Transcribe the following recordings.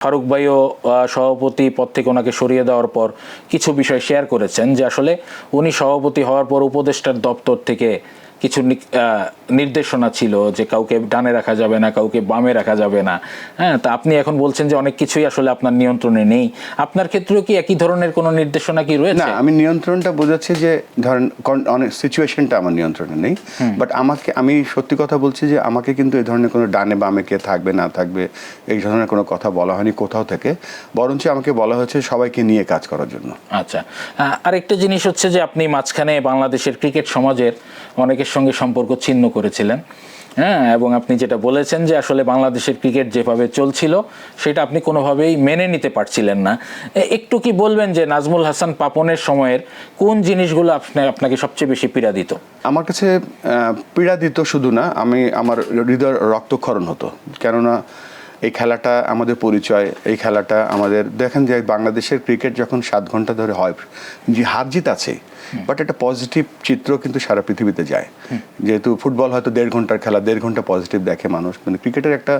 ফারুক ভাইও সভাপতি পদ থেকে ওনাকে সরিয়ে দেওয়ার পর কিছু বিষয় শেয়ার করেছেন যে আসলে উনি সভাপতি হওয়ার পর উপদেষ্টার দপ্তর থেকে কিছু নির্দেশনা ছিল যে কাউকে ডানে রাখা যাবে না কাউকে বামে রাখা যাবে না। হ্যাঁ তা আপনি এখন বলছেন যে অনেক কিছুই আসলে আপনার নিয়ন্ত্রণে নেই। আপনার ক্ষেত্রেও কি একই ধরনের কোনো নির্দেশনা কি রয়েছে? না আমি নিয়ন্ত্রণটা বোঝাচ্ছি যে ধরেন অনেক সিচুয়েশনটা আমার নিয়ন্ত্রণে নেই। বাট আমাকে আমি সত্যি কথা বলছি যে আমাকে কিন্তু এই ধরনের কোনো ডানে বামে কে থাকবে না থাকবে এই ধরনের কোনো কথা বলা হয়নি কোথাও থেকে। বরঞ্চ আমাকে বলা হয়েছে সবাইকে নিয়ে কাজ করার জন্য। আচ্ছা। আরেকটা জিনিস হচ্ছে যে আপনি মাঝখানে বাংলাদেশের ক্রিকেট সমাজের সঙ্গে সম্পর্ক ছিন্ন করেছিলেন। হ্যাঁ এবং আপনি যেটা বলেছেন যে আসলে বাংলাদেশের ক্রিকেট যেভাবে চলছিল, সেটা আপনি কোনোভাবেই মেনে নিতে পারছিলেন না। একটু কি বলবেন যে নাজমুল হাসান পাপনের সময়ের কোন জিনিসগুলো আপনি, আপনাকে সবচেয়ে বেশি পীড়া দিত? আমার কাছে পীড়া দিত শুধু না, আমি, আমার হৃদয় রক্তক্ষরণ হতো। কেননা এই খেলাটা আমাদের পরিচয় এই খেলাটা আমাদের দেখেন যে বাংলাদেশের ক্রিকেট যখন সাত ঘণ্টা ধরে হয় যে হার জিত আছে বাট একটা পজিটিভ চিত্র কিন্তু সারা পৃথিবীতে যায়। যেহেতু ফুটবল হয়তো দেড় ঘণ্টার খেলা দেড় ঘণ্টা পজিটিভ দেখে মানুষ কিন্তু ক্রিকেটের একটা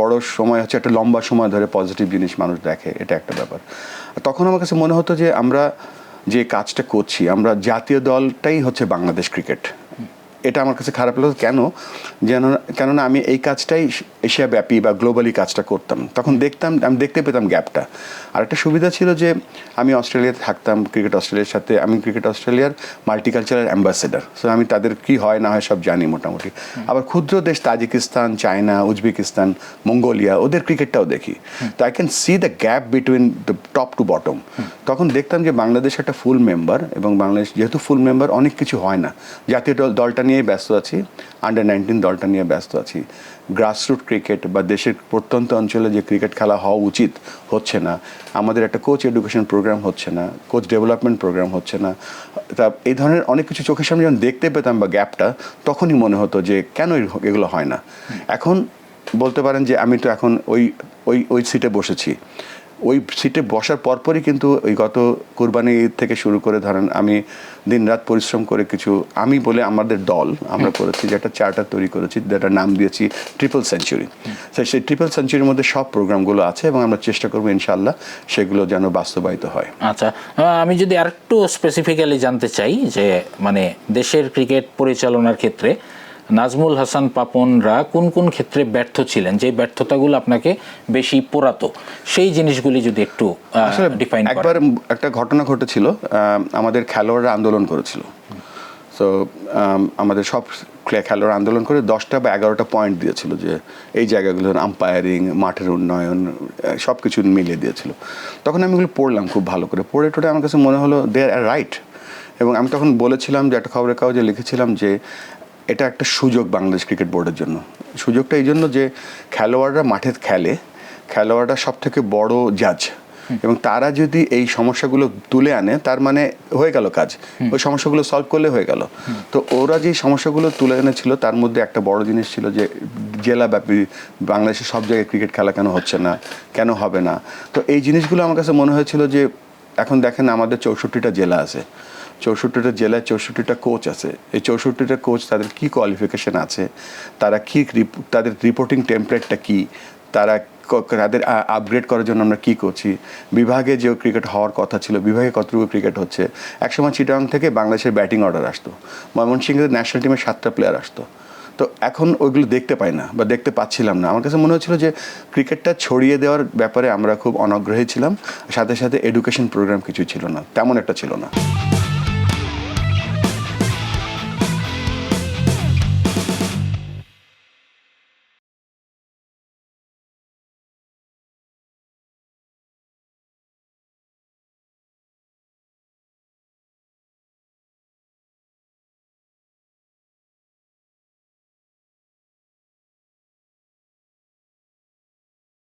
বড় সময় হচ্ছে একটা লম্বা সময় ধরে পজিটিভ জিনিস মানুষ দেখে এটা একটা ব্যাপার। তখন আমার কাছে মনে হতো যে আমরা যে কাজটা করছি আমরা জাতীয় দলটাই হচ্ছে বাংলাদেশ ক্রিকেট। এটা আমার কাছে খারাপ লাগতো কেন? যেন, কেননা আমি এই কাজটাই এশিয়া ব্যাপী বা গ্লোবালি কাজটা করতাম। তখন দেখতাম, আমি দেখতে পেতাম গ্যাপটা। আর একটা সুবিধা ছিল যে, আমি অস্ট্রেলিয়াতে থাকতাম, ক্রিকেট অস্ট্রেলিয়ার সাথে। আমি ক্রিকেট অস্ট্রেলিয়ার মাল্টিকালচারাল অ্যাম্বাসেডার সো আমি তাদের কি হয়, না হয় সব জানি মোটামুটি। আবার ক্ষুদ্র দেশ, তাজিকিস্তান, চায়না, উজবেকিস্তান, মঙ্গোলিয়া, ওদের ক্রিকেটটাও দেখি। তো I can see the gap between the top to bottom তখন দেখতাম যে, বাংলাদেশ একটা ফুল মেম্বার এবং বাংলাদেশ যেহেতু ফুল মেম্বার অনেক কিছু হয় না। জাতীয় দল দলটা নিয়ে ব্যস্ত আছি আন্ডার নাইনটিন দলটা নিয়ে ব্যস্ত আছি। গ্রাসরুট ক্রিকেট বা দেশের প্রত্যন্ত অঞ্চলে যে ক্রিকেট খেলা হওয়া উচিত হচ্ছে না আমাদের একটা কোচ এডুকেশন প্রোগ্রাম হচ্ছে না কোচ ডেভেলপমেন্ট প্রোগ্রাম হচ্ছে না। তা এই ধরনের অনেক কিছু চোখের সামনে যখন দেখতে পেতাম বা গ্যাপটা তখনই মনে হতো যে কেন এগুলো হয় না। এখন বলতে পারেন যে আমি তো এখন ওই ওই ওই সিটে বসেছি। ওই সিটে বসার পরপরই কিন্তু ওই গত কুরবানি থেকে শুরু করে ধরেন আমি দিনরাত পরিশ্রম করে কিছু আমি বলে আমাদের দল আমরা করেছি যে একটা চার্টার তৈরি করেছি যেটার নাম দিয়েছি ট্রিপল সেঞ্চুরি সেই ট্রিপল সেঞ্চুরির মধ্যে সব প্রোগ্রামগুলো আছে এবং আমরা চেষ্টা করব ইনশাল্লাহ সেগুলো যেন বাস্তবায়িত হয়। আচ্ছা আমি যদি আরেকটু স্পেসিফিক্যালি জানতে চাই যে মানে দেশের ক্রিকেট পরিচালনার ক্ষেত্রে নাজমুল হাসান পাপনরা কোন কোন ক্ষেত্রে ব্যর্থ ছিলেন? যে ব্যর্থতাগুলো আপনাকে বেশি পোড়াতো সেই জিনিসগুলি যদি একটু ডিফাইন একবার একটা ঘটনা ঘটেছিল আমাদের খেলোয়াড়রা আন্দোলন করেছিল। তো আমাদের সব খেলোয়াড় আন্দোলন করে দশটা বা এগারোটা পয়েন্ট দিয়েছিল যে এই জায়গাগুলো আম্পায়ারিং মাঠের উন্নয়ন সব কিছু মিলিয়ে দিয়েছিল। তখন আমি এগুলো পড়লাম খুব ভালো করে। পড়ে টোড়ে আমার কাছে মনে হলো দে আর রাইট এবং আমি তখন বলেছিলাম যে একটা খবরের কাগজে লিখেছিলাম যে এটা একটা সুযোগ বাংলাদেশ ক্রিকেট বোর্ডের জন্য। সুযোগটা এই জন্য যে খেলোয়াড়রা মাঠে খেলে খেলোয়াড়রা সব থেকে বড় জাজ এবং তারা যদি এই সমস্যাগুলো তুলে আনে তার মানে হয়ে গেল কাজ। ওই সমস্যাগুলো সলভ করলে হয়ে গেল। তো ওরা যে সমস্যাগুলো তুলে এনেছিল তার মধ্যে একটা বড় জিনিস ছিল যে জেলাব্যাপী বাংলাদেশের সব জায়গায় ক্রিকেট খেলা কেন হচ্ছে না কেন হবে না? তো এই জিনিসগুলো আমার কাছে মনে হয়েছিল যে এখন দেখেন আমাদের চৌষট্টিটা জেলা আছে। চৌষট্টিটা জেলায় চৌষট্টিটা কোচ আছে। এই চৌষট্টিটা কোচ তাদের কি কোয়ালিফিকেশন আছে? তারা কী তাদের রিপোর্টিং টেমপ্লেটটা কি? তারা তাদের আপগ্রেড করার জন্য আমরা কী করছি? বিভাগে যে ক্রিকেট হওয়ার কথা ছিল, বিভাগে কতটুকু ক্রিকেট হচ্ছে? একসময় চিটাং থেকে বাংলাদেশের ব্যাটিং অর্ডার আসতো। ময়মনসিংহের ন্যাশনাল টিমের সাতটা প্লেয়ার আসতো। তো এখন ওইগুলো দেখতে পাই না বা দেখতে পাচ্ছিলাম না। আমার কাছে মনে হচ্ছিল যে ক্রিকেটটা ছড়িয়ে দেওয়ার ব্যাপারে আমরা খুব অনগ্রহী ছিলাম। সাথে সাথে এডুকেশন প্রোগ্রাম কিছু ছিল না, তেমন একটা ছিল না।